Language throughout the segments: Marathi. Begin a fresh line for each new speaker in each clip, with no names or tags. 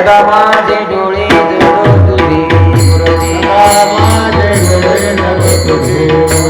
दुर्गा माझे डोळे जगो तुझे
माझे डोळे जगो तुझे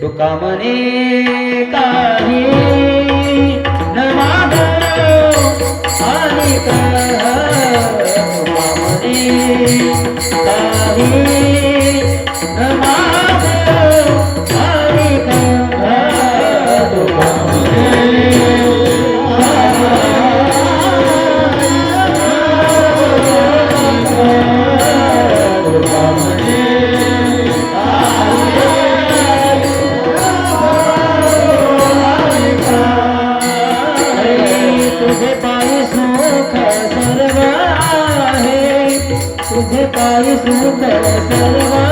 तो कामने पाय सुंदर सर्वा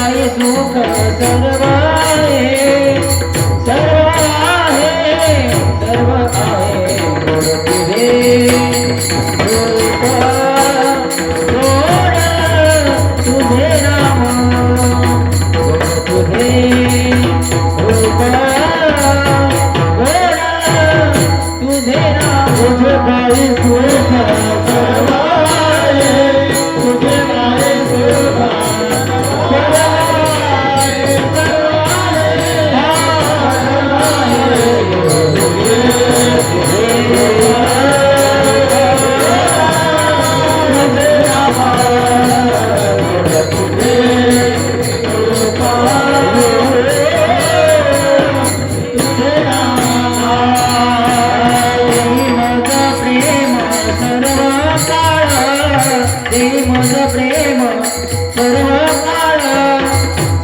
आहे सुख सर्व आहे. सर्व आहे सर्व तुझे नाम तुझे तुझे तुझे काही सुख सर्व काळ ते मज प्रेम सर्व काळ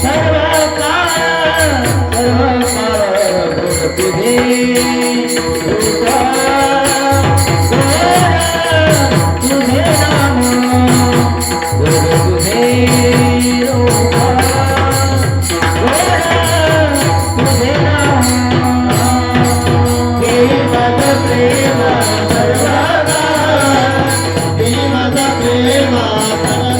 सर्व काळ सर्व काळ तुझे
माझा प्रेमाचा